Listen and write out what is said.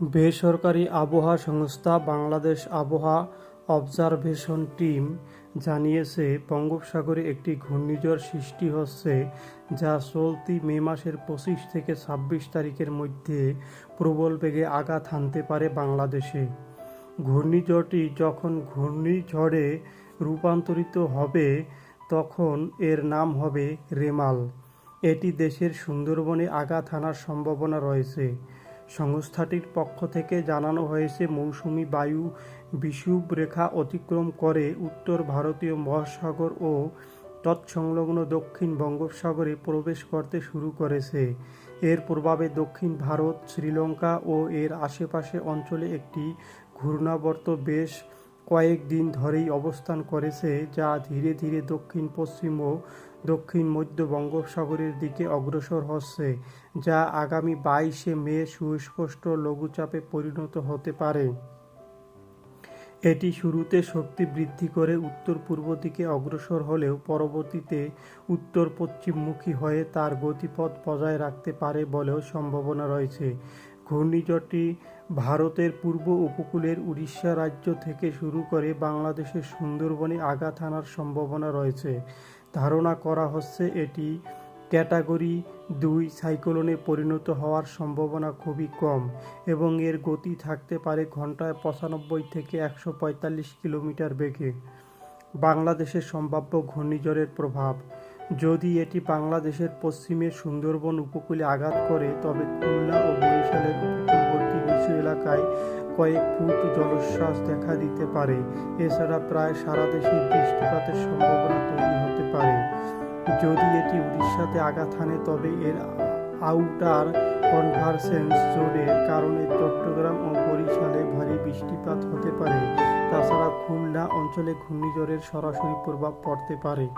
বেসরকারি আবহাওয়া সংস্থা বাংলাদেশ আবহাওয়া অবজারভেশন টিম জানিয়েছে, বঙ্গোপসাগরে একটি ঘূর্ণিঝড় সৃষ্টি হচ্ছে যা চলতি মে মাসের পঁচিশ থেকে ছাব্বিশ তারিখের মধ্যে প্রবল বেগে আঘাত হানতে পারে বাংলাদেশে। ঘূর্ণিঝড়টি যখন ঘূর্ণিঝড়ে রূপান্তরিত হবে, তখন এর নাম হবে রেমাল। এটি দেশের সুন্দরবনে আঘাত হানার সম্ভাবনা রয়েছে। সংস্থাটির পক্ষ থেকে জানানো হয়েছে, মৌসুমি বায়ু বিষুব রেখা অতিক্রম করে উত্তর ভারতীয় মহাসাগর ও তৎসংলগ্ন দক্ষিণ বঙ্গোপসাগরে প্রবেশ করতে শুরু করেছে। এর প্রভাবে দক্ষিণ ভারত, শ্রীলঙ্কা ও এর আশেপাশে অঞ্চলে একটি ঘূর্ণাবর্ত বেশ কয়েকদিন ধরেই অবস্থান করেছে যা ধীরে ধীরে দক্ষিণ পশ্চিম ও দক্ষিণ মধ্য বঙ্গোপসাগরের দিকে অগ্রসর হচ্ছে, যা আগামী বাইশে মে সুস্পষ্ট লঘুচাপে পরিণত হতে পারে। এটি শুরুতে শক্তি বৃদ্ধি করে উত্তর পূর্ব দিকে অগ্রসর হলেও পরবর্তীতে উত্তর পশ্চিমমুখী হয়ে তার গতিপথ বজায় রাখতে পারে বলেও সম্ভাবনা রয়েছে। ঘূর্ণিঝড়টি ভারতের পূর্ব উপকূলের উড়িষ্যা রাজ্য থেকে শুরু করে বাংলাদেশের সুন্দরবনে আঘাত হানার সম্ভাবনা রয়েছে। ধারণা করা হচ্ছে এটি ক্যাটাগরি দুই সাইক্লোনে পরিণত হওয়ার সম্ভাবনা খুবই কম এবং এর গতি থাকতে পারে ঘন্টায় পঁচানব্বই থেকে একশো পঁয়তাল্লিশ কিলোমিটার বেগে। বাংলাদেশের সম্ভাব্য ঘূর্ণিঝড়ের প্রভাব যদি এটি বাংলাদেশের পশ্চিমের সুন্দরবন উপকূলে আঘাত করে, তবে খুলনা ও বরিশালের উপকূলবর্তী নিচু এলাকায় কয়েক ফুট জলোচ্ছ্বাস দেখা দিতে পারে। এছাড়া প্রায় সারা দেশে বৃষ্টিপাতের সম্ভাবনা তৈরি হতে পারে। যদি এটি উড়িষ্যাতে আঘাত হানে, তবে এর আউটার কনভারসেন্স জোনের কারণে চট্টগ্রাম ও বরিশালে ভারী বৃষ্টিপাত হতে পারে। তাছাড়া খুলনা অঞ্চলে ঘূর্ণিঝড়ের সরাসরি প্রভাব পড়তে পারে।